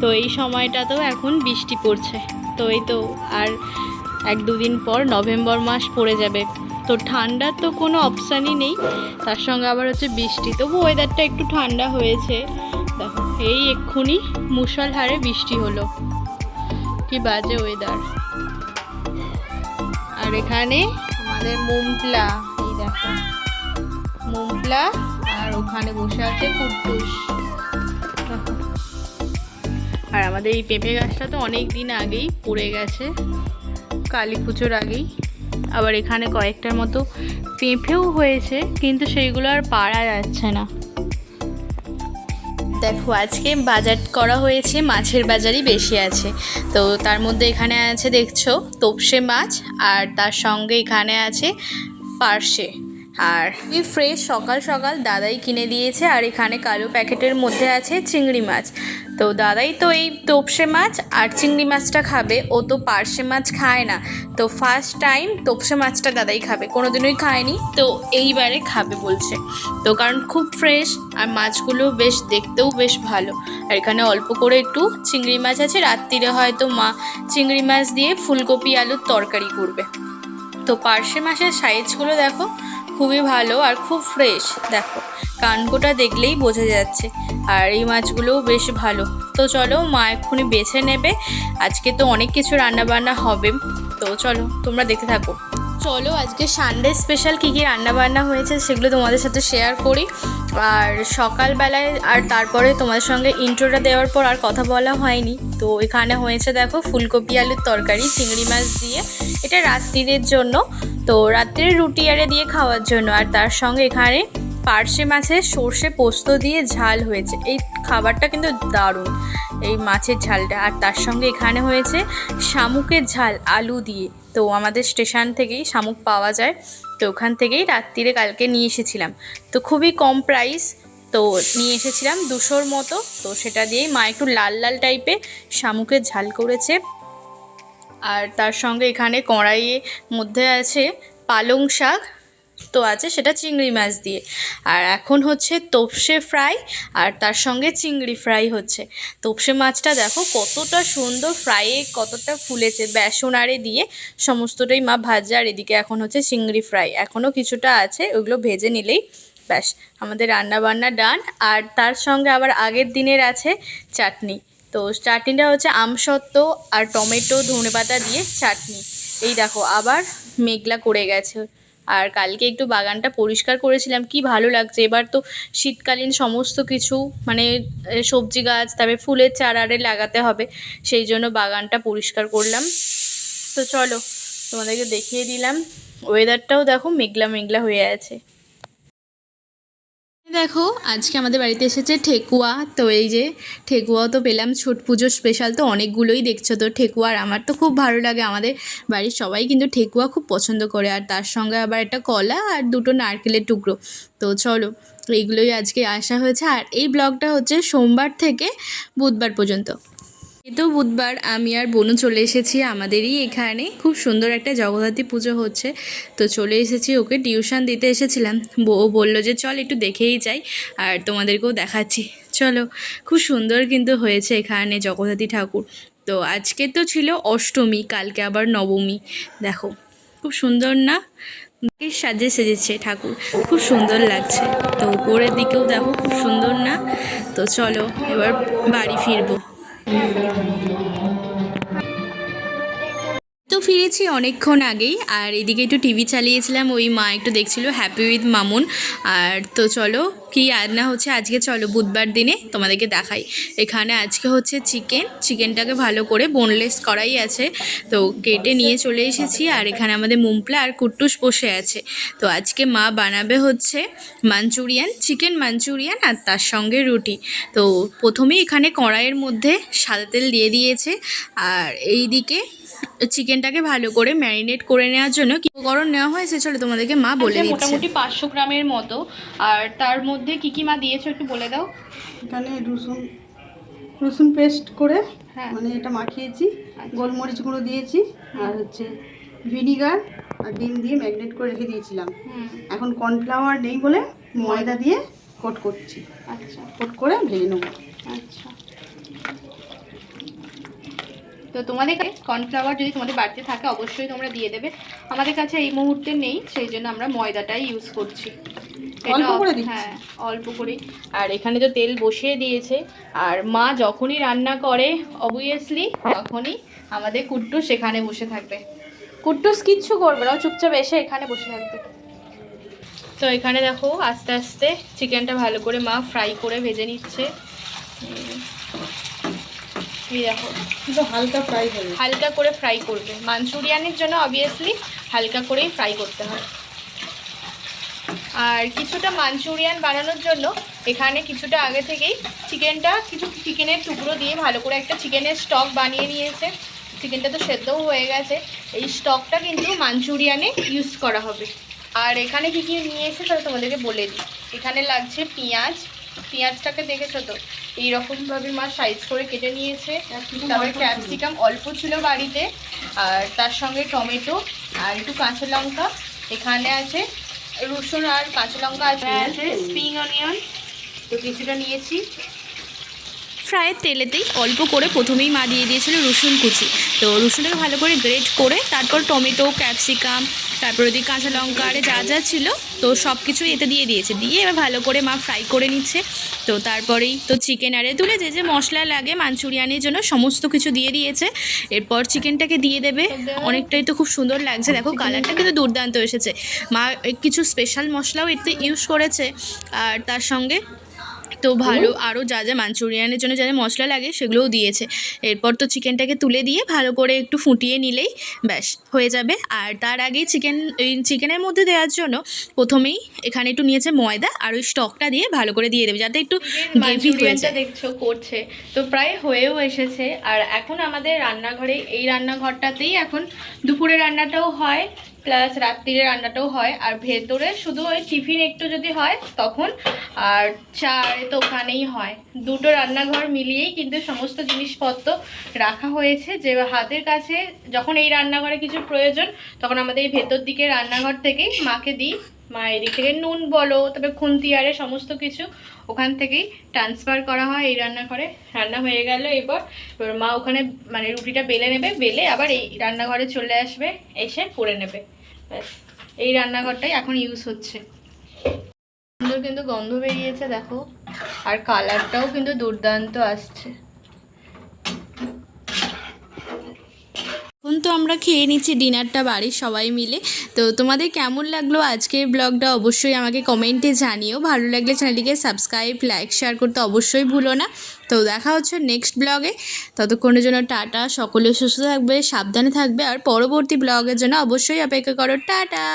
তো এই সময়টাতেও এখন বৃষ্টি পড়ছে। তো এই তো আর এক দুদিন পর নভেম্বর মাস পড়ে যাবে। তো ঠান্ডার তো কোনো অপশানই নেই। তার সঙ্গে আবার হচ্ছে বৃষ্টি। তবু ওয়েদারটা একটু ঠান্ডা হয়েছে। এই এক্ষুনি মুষলধারে বৃষ্টি হলো। কি বাজে ওয়েদার আর এখানে আমাদের মুমপলা, এই দেখো। মুমপলা আর ওখানে বসে আছে কুট্টুস। দেখো। আর আমাদের এই পেঁপে গাছটা তো অনেক দিন আগেই পড়ে গেছে, কালী পুজোর আগেই। আবার এখানে কয়েকটার মতো পেঁপেও হয়েছে, কিন্তু সেইগুলো আর পারা যাচ্ছে না। দেখো, আজকে বাজার করা হয়েছে, মাছের বাজারই বেশি আছে। তো তার মধ্যে এখানে আছে, দেখছ, তোপসে মাছ, আর তার সঙ্গে এখানে আছে পার্শে। আর ফ্রেশ সকাল সকাল দাদাই কিনে দিয়েছে, আর এখানে কালো প্যাকেটের মধ্যে আছে চিংড়ি মাছ। তো দাদাই তো এই তোপসে মাছ আর চিংড়ি মাছটা খাবে। ও তো পার্শে মাছ খায় না। তো ফার্স্ট টাইম তোপসে মাছটা দাদাই খাবে। কোনোদিনই খায়নি। তো এইবারে খাবে বলছে। তো কারণ খুব ফ্রেশ আর মাছগুলো বেশ দেখতেও বেশ ভালো। আর এখানে অল্প করে একটু চিংড়ি মাছ আছে। রাত্রিরে হয়তো মা চিংড়ি মাছ দিয়ে ফুলকপি, আলুর তরকারি করবে। তো পার্শে মাছের সাইজগুলো দেখো। খুবই ভালো আর খুব ফ্রেশ দেখো। কানকোটা দেখলেই বোঝা যাচ্ছে। আর এই মাছগুলোও বেশ ভালো। তো চলো মা এক্ষুনি বেছে নেবে। আজকে তো অনেক কিছু রান্নাবান্না হবে। তো চলো, তোমরা দেখতে থাকো। চলো, আজকে সানডে স্পেশাল কী কী রান্নাবান্না হয়েছে সেগুলো তোমাদের সাথে শেয়ার করি। আর সকালবেলায় আর তারপরে তোমাদের সঙ্গে ইন্ট্রোটা দেওয়ার পর আর কথা বলা হয়নি। তো এখানে হয়েছে, দেখো, ফুলকপি আলুর তরকারি, চিংড়ি মাছ দিয়ে। এটা রাত্রিরের জন্য। তো রাত্রিরে রুটি আরে দিয়ে খাওয়ার জন্য, আর তার সঙ্গে এখানে পার্শে মাছের সর্ষে পোস্ত দিয়ে ঝাল হয়েছে। এই খাবারটা কিন্তু দারুণ, এই মাছের ঝালটা। আর তার সঙ্গে এখানে হয়েছে শামুকের ঝাল, আলু দিয়ে। তো আমাদের স্টেশন থেকেই শামুক পাওয়া যায়, তো ওখান থেকেই রাত্রিরে কালকে নিয়ে এসেছিলাম। তো খুবই কম প্রাইস তো নিয়ে এসেছিলাম দুশোর মতো। তো সেটা দিয়েই মা একটু লাল লাল টাইপের শামুকের ঝাল করেছে। আর তার সঙ্গে এখানে কড়াইয়ের মধ্যে আছে পালং শাক, তো আছে সেটা চিংড়ি মাছ দিয়ে। আর এখন হচ্ছে তোপসে ফ্রাই আর তার সঙ্গে চিংড়ি ফ্রাই হচ্ছে। তোপসে মাছটা দেখো কতটা সুন্দর ফ্রাইয়ে কতটা ফুলেছে, বেসন আরে দিয়ে সমস্তটাই মা ভাজা আর এদিকে এখন হচ্ছে চিংড়ি ফ্রাই। এখনও কিছুটা আছে, ওগুলো ভেজে নিলেই ব্যাস, আমাদের রান্না বান্না ডান। আর তার সঙ্গে আবার আগের দিনের আছে চাটনি। তো চাটনিটা হচ্ছে আমসত্ত্ব আর টমেটো, ধনেপাতা দিয়ে চাটনি। এই দেখো, আবার মেঘলা করে গেছে। আর কালকে একটু বাগানটা পরিষ্কার করেছিলাম, কি ভালো লাগছে। এবার তো শীতকালীন সমস্ত কিছু মানে সবজি গাছ, তারপরে ফুলের চারারে লাগাতে হবে। সেই জন্য বাগানটা পরিষ্কার করলাম। তো চলো, তোমাদেরকে দেখিয়ে দিলাম। ওয়েদারটাও দেখো মেঘলা মেঘলা হয়ে আছে। দেখো, আজকে আমাদের বাড়িতে এসেছে ঠেকুয়া। তো এই যে ঠেকুয়াও তো পেলাম, ছোট পুজো স্পেশাল তো অনেকগুলোই দেখছ। তো ঠেকুয়া আর আমার তো খুব ভালো লাগে, আমাদের বাড়ির সবাই কিন্তু ঠেকুয়া খুব পছন্দ করে। আর তার সঙ্গে আবার একটা কলা আর দুটো নারকেলের টুকরো। তো চলো, এইগুলোই আজকে আসা হয়েছে। আর এই ব্লগটা হচ্ছে সোমবার থেকে বুধবার পর্যন্ত। তো বুধবার আমি আর বোনু চলে এসেছি আমাদেরই এখানে। খুব সুন্দর একটা জগদ্ধাত্রী পুজো হচ্ছে। তো চলে এসেছি, ওকে টিউশন দিতে এসেছিলাম। বউ বলল যে, চল একটু দেখেই যাই আর তোমাদেরকেও দেখাচ্ছি। চলো, খুব সুন্দর কিন্তু হয়েছে এখানে জগদ্ধাত্রী ঠাকুর। তো আজকে তো ছিল অষ্টমী, কালকে আবার নবমী। দেখো, খুব সুন্দর না? সাজে সেজেছে ঠাকুর, খুব সুন্দর লাগছে। তো উপরের দিকেও দেখো, খুব সুন্দর না? তো চলো, এবার বাড়ি ফিরবো। Thank you. ফিরেছি অনেকক্ষণ আগেই, আর এদিকে একটু টিভি চালিয়েছিলাম, ওই মা একটু দেখছিল হ্যাপি উইথ মামুন। আর তো চলো, কি রান্না হচ্ছে, আজকে চলো বুধবার দিনে তোমাদেরকে দেখাই। এখানে আজকে হচ্ছে চিকেন, চিকেনটাকে ভালো করে বোনলেস করাই আছে। তো কেটে নিয়ে চলে এসেছি, আর এখানে আমাদের মুমপলা আর কুট্টুস বসে আছে। তো আজকে মা বানাবে হচ্ছে মাঞ্চুরিয়ান চিকেন মাঞ্চুরিয়ান আর তার সঙ্গে রুটি। তো প্রথমেই এখানে কড়াইয়ের মধ্যে সাদা তেল দিয়ে দিয়েছে, আর এই দিকে চিকেনটাকে ভালো করে ম্যারিনেট করে নেওয়ার জন্য কি উপকরণ নেওয়া হয়েছে চলো তোমাদেরকে মা বলে দিচ্ছে। মোটামুটি পাঁচশো গ্রামের মতো। আর তার মধ্যে কি কি মা দিয়েছ একটু বলে দাও। এখানে রসুন রসুন পেস্ট করে হ্যাঁ। মানে এটা মাখিয়েছি গোলমরিচ গুঁড়ো দিয়েছি আর হচ্ছে ভিনিগার আর ডিম দিয়ে ম্যাগনেট করে রেখে দিয়েছিলাম। এখন কর্নফ্লাওয়ার নেই বলে ময়দা দিয়ে কোট করছি। আচ্ছা। কোট করে ভেজে নেব। আচ্ছা। তো তোমাদের কাছে কর্নফ্লাওয়ার যদি তোমাদের বাড়িতে থাকে অবশ্যই তোমরা দিয়ে দেবে। আমাদের কাছে এই মুহূর্তে নেই সেই জন্য আমরা ময়দাটাই ইউজ করছি। অল্প করে হ্যাঁ অল্প করেই। আর এখানে তো তেল বসিয়ে দিয়েছে। আর মা যখনই রান্না করে অবভিয়াসলি তখনই আমাদের কুট্টুস সেখানে বসে থাকবে। কুট্টুস কিচ্ছু করবে না চুপচাপ এসে এখানে বসে থাকবে। তো এখানে দেখো আস্তে আস্তে চিকেনটা ভালো করে মা ফ্রাই করে ভেজে নিচ্ছে। হালকা করে ফ্রাই করবে। মাঞ্চুরিয়ানের জন্য অবভিয়াসলি হালকা করেই ফ্রাই করতে হয় আর কিছুটা মাঞ্চুরিয়ান বানানোর জন্য এখানে কিছুটা আগে থেকেই চিকেনটা কিছু চিকেনের টুকরো দিয়ে ভালো করে একটা চিকেনের স্টক বানিয়ে নিয়েছে। চিকেনটা তো সেদ্ধও হয়ে গেছে। এই স্টকটা কিন্তু মাঞ্চুরিয়ানে ইউজ করা হবে। আর এখানে কী কী নিয়ে এসে সেটা তোমাদেরকে বলে দিই। এখানে লাগছে পেঁয়াজ। পেঁয়াজটাকে দেখেছ তো? এইরকমভাবে মা সাইজ করে কেটে নিয়েছে। তারপরে ক্যাপসিকাম অল্প ছিল বাড়িতে আর তার সঙ্গে টমেটো আর একটু কাঁচা লঙ্কা। এখানে আছে রসুন আর কাঁচা লঙ্কা আছে আছে স্প্রিং অনিয়ন তো কিছুটা নিয়েছি। ফ্রায়ের তেলেতেই অল্প করে প্রথমেই মা দিয়ে দিয়েছিল রসুন কুচি। তো রসুনটাকে ভালো করে গ্রেট করে তারপর টমেটো, ক্যাপসিকাম, তারপর ওদিকে কাঁচা লঙ্কা, আর যা যা ছিল, তো সব কিছু এতে দিয়ে দিয়েছে। দিয়ে এবার ভালো করে মা ফ্রাই করে নিচ্ছে। তো তারপরেই তো চিকেন আরে তুলে যে যে মশলা লাগে মাঞ্চুরিয়ানের জন্য সমস্ত কিছু দিয়ে দিয়েছে। এরপর চিকেনটাকে দিয়ে দেবে। অনেকটাই তো খুব সুন্দর লাগছে। দেখো কালারটা কিন্তু দুর্দান্ত এসেছে। মা কিছু স্পেশাল মশলাও এতে ইউজ করেছে। আর তার সঙ্গে তো ভালো আরও যা যা মাঞ্চুরিয়ানের জন্য যা যা মশলা লাগে সেগুলোও দিয়েছে। এরপর তো চিকেনটাকে তুলে দিয়ে ভালো করে একটু ফুটিয়ে নিলেই ব্যাস হয়ে যাবে। আর তার আগে চিকেন এই চিকেনের মধ্যে দেওয়ার জন্য প্রথমেই এখানে একটু নিয়েছে ময়দা আর ওই স্টকটা দিয়ে ভালো করে দিয়ে দেবে যাতে একটু গ্রেভি হয়ে মাঞ্চুরিয়ানটা যায়। দেখছ করছে। তো প্রায় হয়েও এসেছে। আর এখন আমাদের রান্নাঘরে এই রান্নাঘরটাতেই এখন দুপুরে রান্নাটাও হয়। প্লাস রাত্রিরে রান্নাটাও হয়। আর ভেতরে শুধু ওই টিফিন একটু যদি হয়, তখন আর চা তো ওখানেই হয়। দুটো রান্নাঘর মিলিয়েই কিন্তু সমস্ত জিনিসপত্র রাখা হয়েছে। যে হাতের কাছে যখন এই রান্নাঘরে কিছু প্রয়োজন, তখন আমাদের এই ভেতর দিকে রান্নাঘর থেকেই মাকে দিই। মা এদিক থেকে নুন বলো তবে খুন্তি আরে সমস্ত কিছু ওখান থেকেই ট্রান্সফার করা হয় এই রান্নাঘরে। রান্না হয়ে গেল এবার। এবার মা ওখানে মানে রুটিটা বেলে নেবে, বেলে আবার এই রান্নাঘরে চলে আসবে, এসে করে নেবে। ব্যাস, এই রান্নাঘরটাই এখন ইউজ হচ্ছে। সুন্দর কিন্তু গন্ধ বেরিয়েছে, দেখো। আর কালারটাও কিন্তু দুর্দান্ত আসছে। এখন তো আমরা খেয়ে নিচ্ছি ডিনারটা বাড়ির সবাই মিলে। তো তোমাদের কেমন লাগল আজকের ব্লগটা অবশ্যই আমাকে কমেন্টে জানিও। ভালো লাগলে চ্যানেলটিকে সাবস্ক্রাইব, লাইক, শেয়ার করতে অবশ্যই ভুলো না। তো দেখা হচ্ছে নেক্সট ব্লগে। ততক্ষণের জন্য টাটা। সকলে সুস্থ থাকবে, সাবধানে থাকবে। আর পরবর্তী ব্লগের জন্য অবশ্যই অপেক্ষা করো। টাটা!